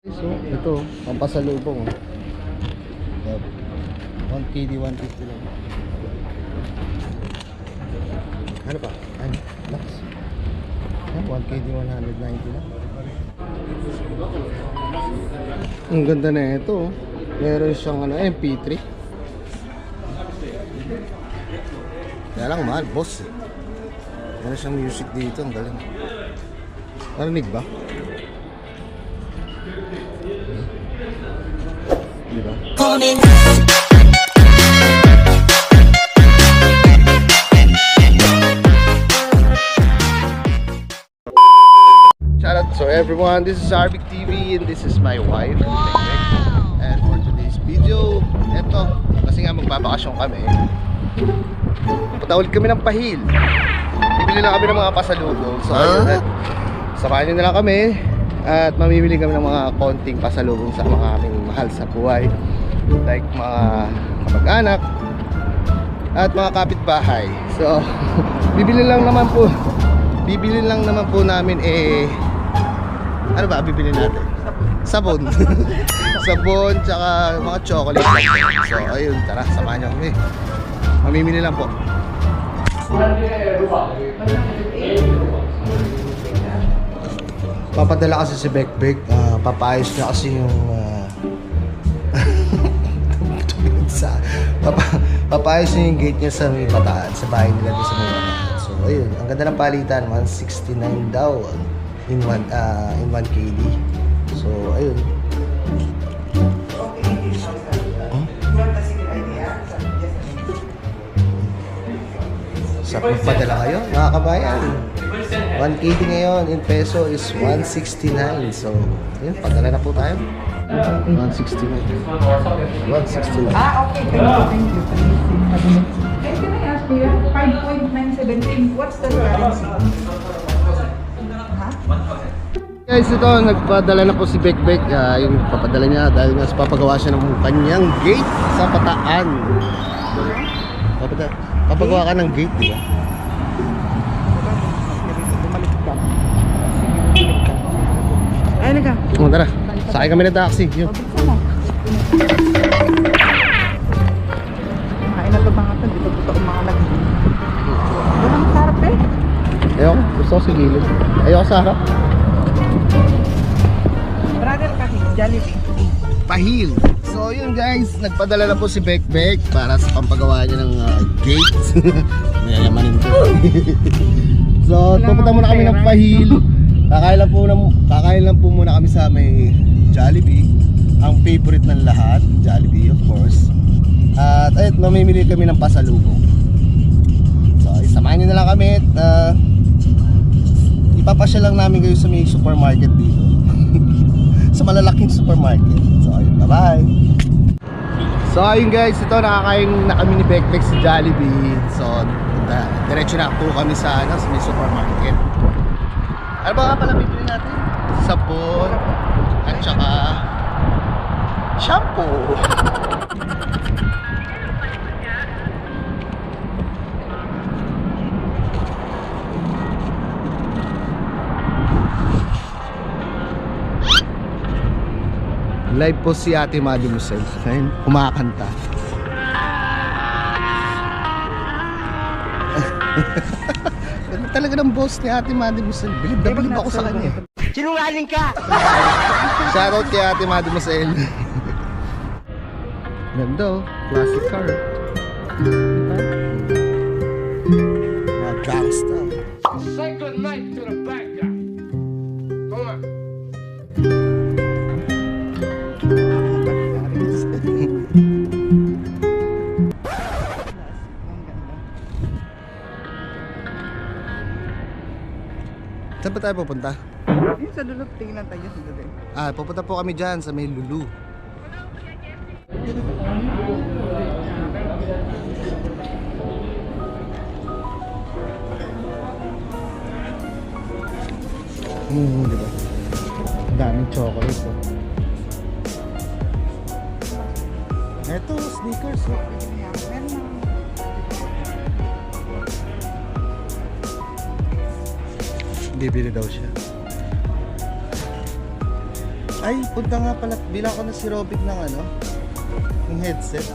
So, ito, pampasalubong. oh. Yup. 1 KD, 150 lang. Ano pa? Ay, Lux. Yan, 1 KD, 190 lang. Ang ganda na ito. oh. Meron siyang ano, MP3. Kaya lang mahal, boss eh. Meron siyang music dito, ang galing. Narinig ba? Di ba? Shout out to everyone. This is Arbic TV and this is my wife. And for today's video, eto, kasi nga magbabakasyon kami. Punta ulit kami ng Pahil. Bibili lang kami ng mga pasalubong. So, ayun, at samahan nyo na lang kami at mamimili kami ng mga konting pasalubong sa mga aming mahal sa buhay. Like mga kamag-anak at mga kapitbahay. So, bibili lang naman po bibili lang naman po namin eh ano ba bibili natin? Sabon. Sabon tsaka mga chocolate. So ayun, tara, samahan niyo kami. Mamimili lang po. Papadala kasi si Bekbek, ah, papaayos niya kasi yung ah, papa, papaayos niya yung gate niya sa may bataan, sa bahay nila doon sa may bataan. So ayun, ang ganda ng palitan, 169 daw in 1 ah, in 1 KD. So ayun. Sa pagpadala kayo, mga kabayan. 1 KD ngayon in peso is 169. So, yun, padala na po tayo. 169. 169. Ah, okay. Thank you. Thank you. Thank you. And can I ask you, 5.917, what's the currency? Guys, ito, nagpadala na po si Bekbek. Uh, yung papadala niya dahil nga papagawa siya ng kanyang gate sa. Papada, papagawa ka ng gate, di ba? Bumalik ka. Ay, naga. O, tara. Sakay kami ng taxi. Yun. Kain na to mga to. Dito dito ang mga lagi. Doon ang sarap eh. Ayoko, gusto ko sa gilid. Ayoko sa harap. Brother kasi, Jollibee. Pahil. So yun guys, nagpadala na po si Bekbek para sa pampagawa niya ng uh, gate. Mayayamanin ko. so pupunta muna kami ng Pahil. Kakain lang po, ng, kakain lang po muna kami sa may Jollibee. Ang favorite ng lahat, Jollibee of course. At ayun, mamimili kami ng pasalubong. So isamahan nyo na lang kami at uh, ipapasya lang namin kayo sa may supermarket dito. sa malalaking supermarket. So ayun, bye-bye. So ayun guys, ito nakakain na kami ni Bekbek sa Jollibee. So diretso na po kami sa, ano, sa may supermarket. Ano ba pala bibili natin? Sabon at saka shampoo. Live po si Ate Madi Musel. Ayun, kumakanta. Talaga ng boss ni Ate Madi Musel. Bilib na bilib ako sa kanya. Sinungaling ka! Shoutout kay Ate Madi Musel. Ganda oh. Classic car. Diba? Mga gangsta. Say good night to the bad guy. Saan ba tayo pupunta? Yung sa dulot, tingnan tayo sa dulot. Ah, pupunta po kami dyan sa may Lulu. Hmm, di ba? Ang daming chocolate oh. Eto, sneakers oh. Bibili daw siya. Ay, punta nga pala. Bilang ko na si Robic ng ano, ng headset.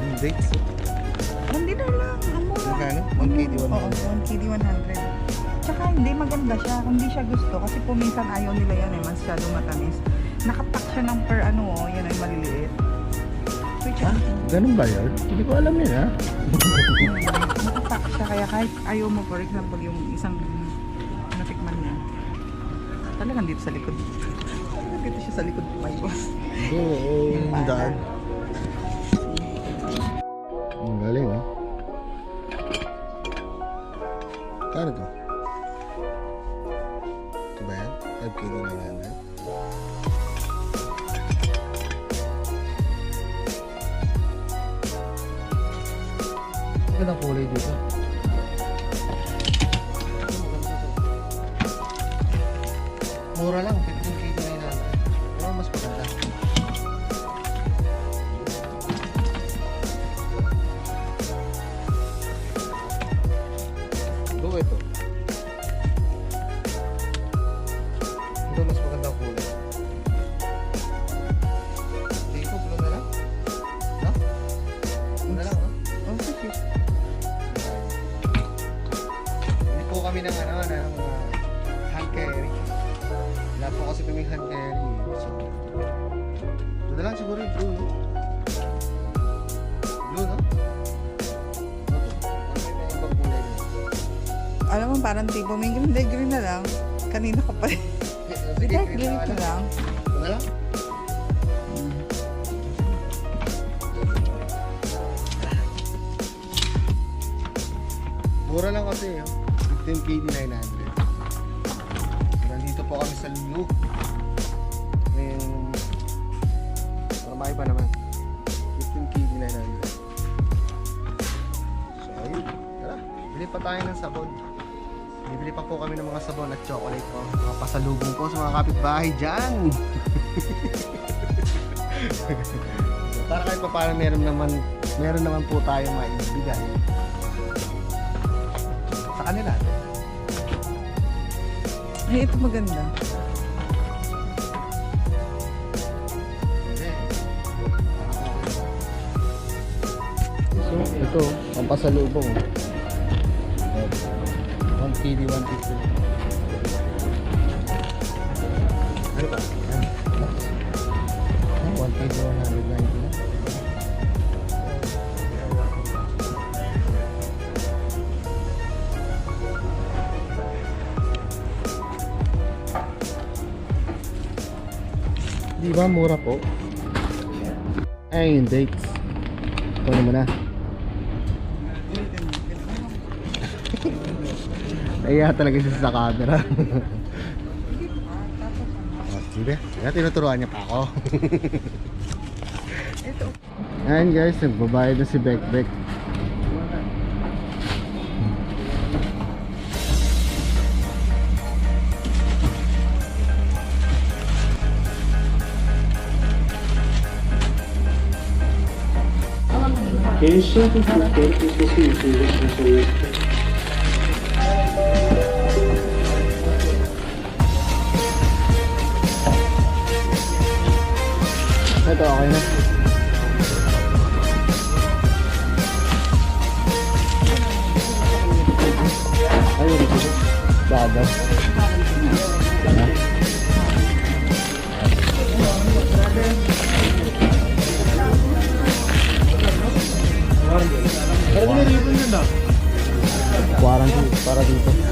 Yung dates. Hindi na lang. Ang mura. Magkano? 1KD, 100. Oo, 1KD 100. Tsaka hindi maganda siya. Kung di siya gusto. Kasi po minsan ayaw nila yan eh. Masyadong matamis. Nakapak siya ng per ano oh. Yan ay maliliit. Ah, ganun ba yun? Hindi ko alam yun ha. Nakapak siya. Kaya kahit ayaw mo for example yung isang natikman niya. Talagang dito sa likod. Talagang dito siya sa likod. My boss. Oo, ang daan. Maganda ang kulay dito. Mura lang, kami ng ano, ng uh, hand carry. Wala po kasi kami hand carry. So, ito na lang siguro yung blue, no? Blue, no? Alam mo, parang tipo, may green, hindi, green na lang. Kanina ka pa. Sige, Kahit green green na lang. lang. Ito na lang? Mura lang kasi, oh. 15 KD 900. So, nandito po kami sa Liu. And, para maiba naman. 15 KD 900. So, ayun. Tara, bili pa tayo ng sabon. Bibili pa po kami ng mga sabon at chocolate po. Mga pasalubong po sa mga kapitbahay dyan. Para kahit pa paano meron naman, meron naman po tayong maibigay. Kanila. Ay, ito maganda. So, ito, ang pasalubong. 1 KD, 150. Ano Di ba mura po? Ay, yung dates. Ito mo na. Kaya talaga siya sa camera. oh, sige. Kaya tinuturuan niya pa ako. Ayan guys, nagbabayad na si Beck Beck. Certain facilities receive the additional Ito, okay na. Ayun, sige. Baba. Quarantine para dito.